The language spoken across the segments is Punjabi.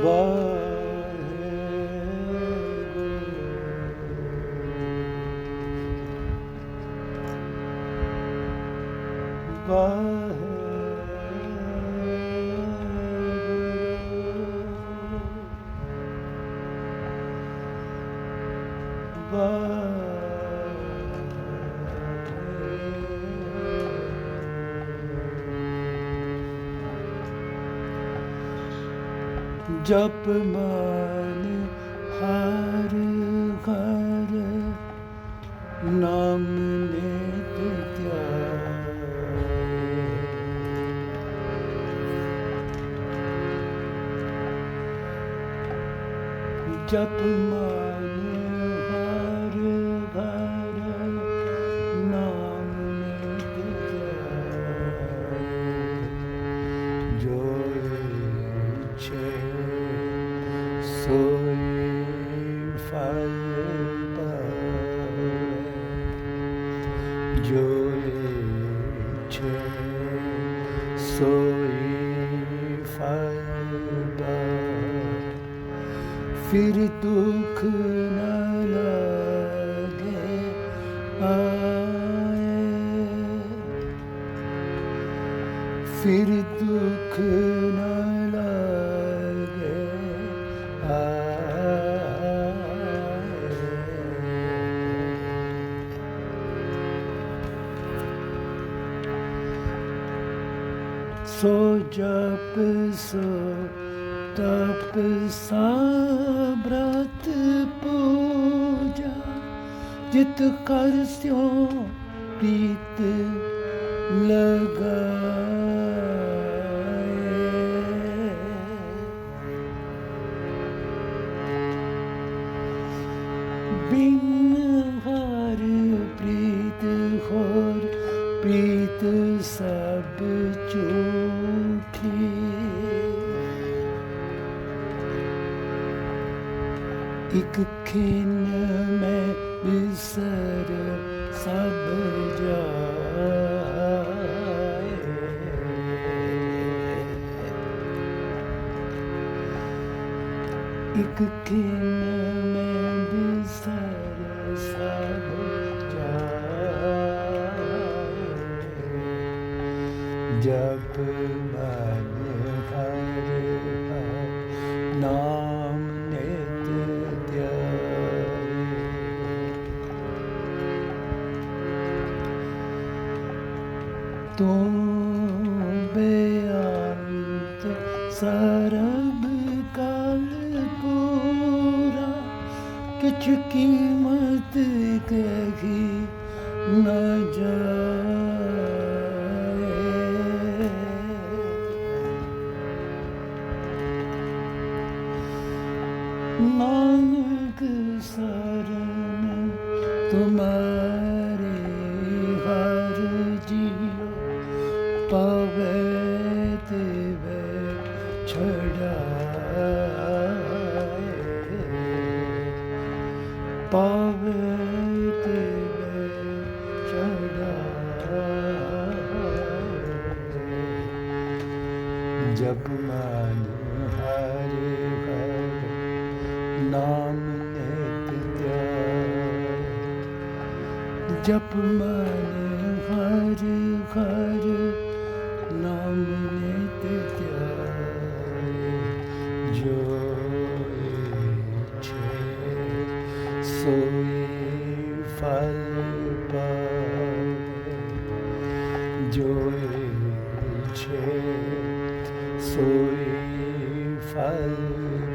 ਜਪ ਮਨ ਹਰ ਹਰ ਨਾਮ ਨਿਤ ਧਿਆਏ ਜਪ ਮਨ ਸੋਈ ਫਲ ਪਾਵੇ ਜੋ ਇਛੇ ਸੋਈ ਫਲ ਸੋ ਜਪ ਸੋ ਤਪ ਸਾਬਰਤ ਪੂਜਾ ਜਿਤ ਕਰ ਸਿਓ ਪ੍ਰੀਤ ਲਗਾ। ਇੱਕ ਖਿਨ ਮੈਂ ਬਿਸਰ ਸਭ ਜਾਏ। ਇਕ ਖਿਨ ਮੈਂ ਬਿਸਰ ਸਭ ਜਾਏ। ਜਪ ਤੂੰ ਬੇਅੰਤ ਸਰਬ ਕਾਲ ਪੂਰਾ ਕਿਛ ਕੀਮਤ ਕਹੀ ਨ ਜਾਏ ਨਾਨਕ ਸਰਨ ਤੁਮਾਰੇ ਪਵੇ ਤੇਵੇ ਛੜਾਏ ਜਪ ਮਨ ਹਰਿ ਹਰਿ ਨਾਮ ਨਿਤ ਧਿਆਏ ਜਪ ਮਨ ਸੋਈ ਫਲ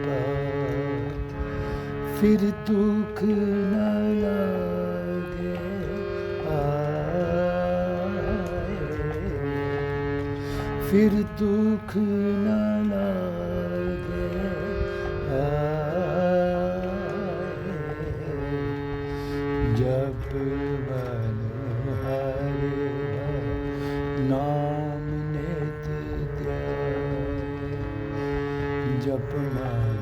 ਪਾਵੇ ਫਿਰ ਦੁੱਖ ਨ ਲਾਗੇ ਆਏ ਫਿਰ ਦੁੱਖ ਨ ਜਪ ਮਨ ਹਰਿ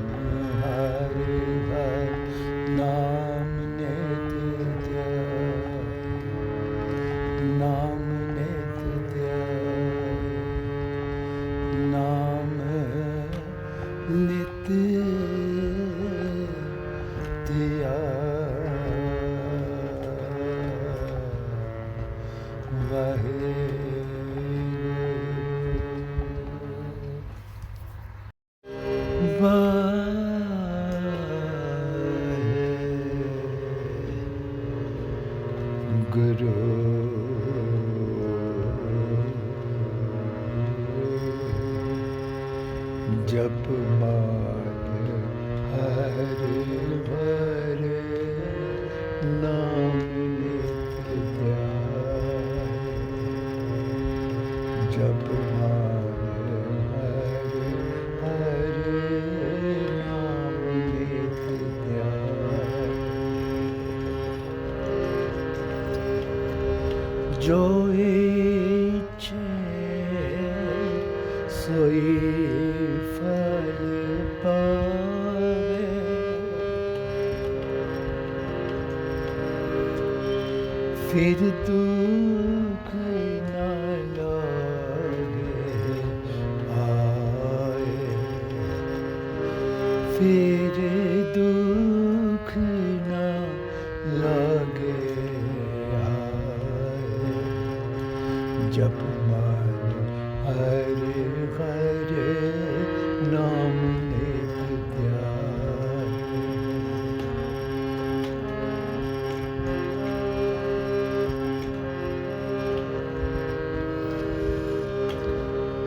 ਗੁਰੂ ਜਪ ਮਾਨ ਹਰਿ ਹਰਿ ਨਾਮ ਨਿਤ ਧਿਆਨ ਜਪ ਜੋ ਇੱਛੇ ਸੋਈ ਫਲ ਫਿਰ ਦੁੱਖ ਨਾ ਲਾਗੇ ਆਏ। ਫਿਰ ਜਪ ਮਨ ਹਰਿ ਹਰਿ ਨਾਮ ਨਿਤ ਧਿਆਨ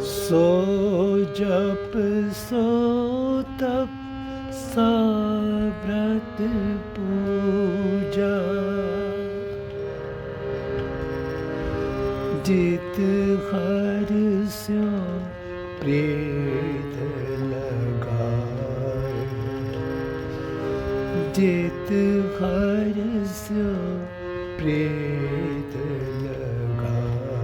ਸੋ ਜਪ ਸੋ ਤਪ ਸਾਬ੍ਰਤ ਪੂਜਾ ਜਿਤ ਹਰ ਸਿਓ ਪ੍ਰੀਤ ਲਗਾਏ। ਜਿਤ ਹਰ ਸਿਓ ਪ੍ਰੀਤ ਲਗਾਏ।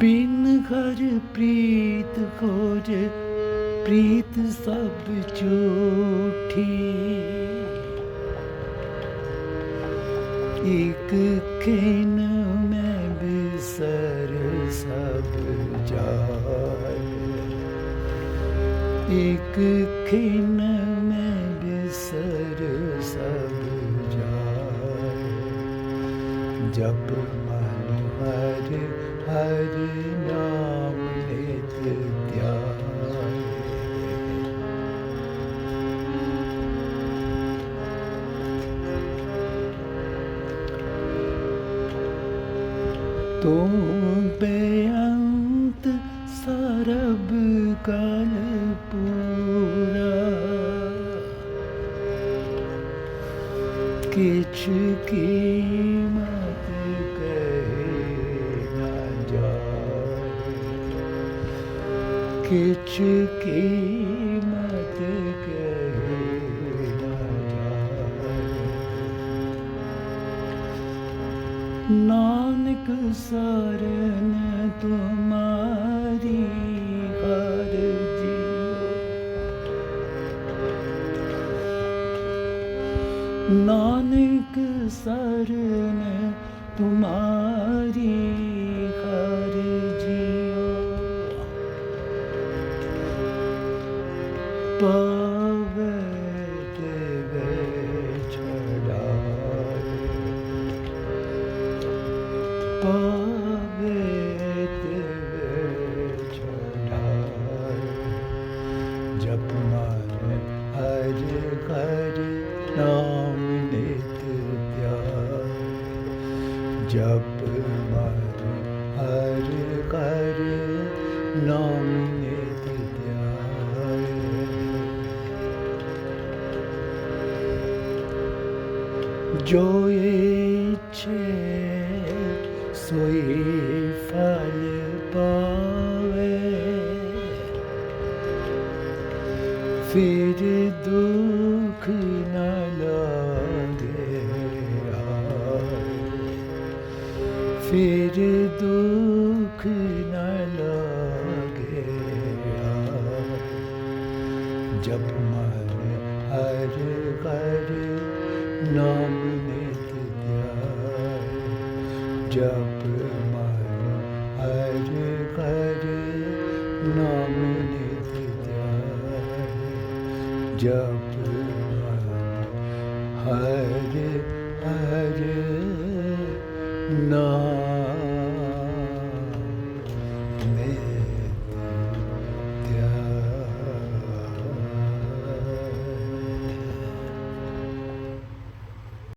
ਬਿਨ ਹਰ ਪ੍ਰੀਤ ਖੋਜ, ਪ੍ਰੀਤ ਸਭ ਝੂਠੀ। ਇੱਕ ਖਿਨ ਮੈਂ ਬਿਸਰ ਸਭ ਜਾਏ ਇੱਕ ਖਿਨ ਮੈਂ ਬਿਸਰ ਸਭ ਜਾਏ ਜਪ ਮਨ ਹਰਿ ਹਰਿ ਨਾਮ ਕਿਛ ਕੀਮਤ ਕਹੇ ਨਾ ਜਾਏ ਕਿਛ ਕੀਮਤ ਕਹੇ ਨਾ ਜਾਏ ਨਾਨਕ ਸਰਨ ਤੁਮਾਰੀ ਨਾਨਕ ਸਰਨ ਤੁਮਾਰੀ ਹਰ ਜੀਓ ਪਾਵੇ ਦੇਵੇ ਛੜਾਏ ਪਾਵੇ ਦੇਵੇ ਛੜਾਏ ਜਪ ਮਨ ਹਰਿ ਹਰਿ ਨਾਮ ਜਪ ਮਰ ਹਰਿ ਹਰਿ ਨਾਮ ਨਿਤ ਧਿਆਨ ਜੋ ਇੱਛੇ ਸੋਈ ਫਲ ਪਾਵੇ ਫਿਰ ਜਪ ਮਨ ਹਰਿ ਹਰਿ ਨਾਮ ਨਿਤ ਧਿਆਏ ਜਪ ਮਨ ਹਰਿ ਹਰਿ ਨਾਮ ਨਿਤ ਧਿਆਏ ਜਪ ਮਨ ਹਰਿ ਹਰਿ ਨਾਮ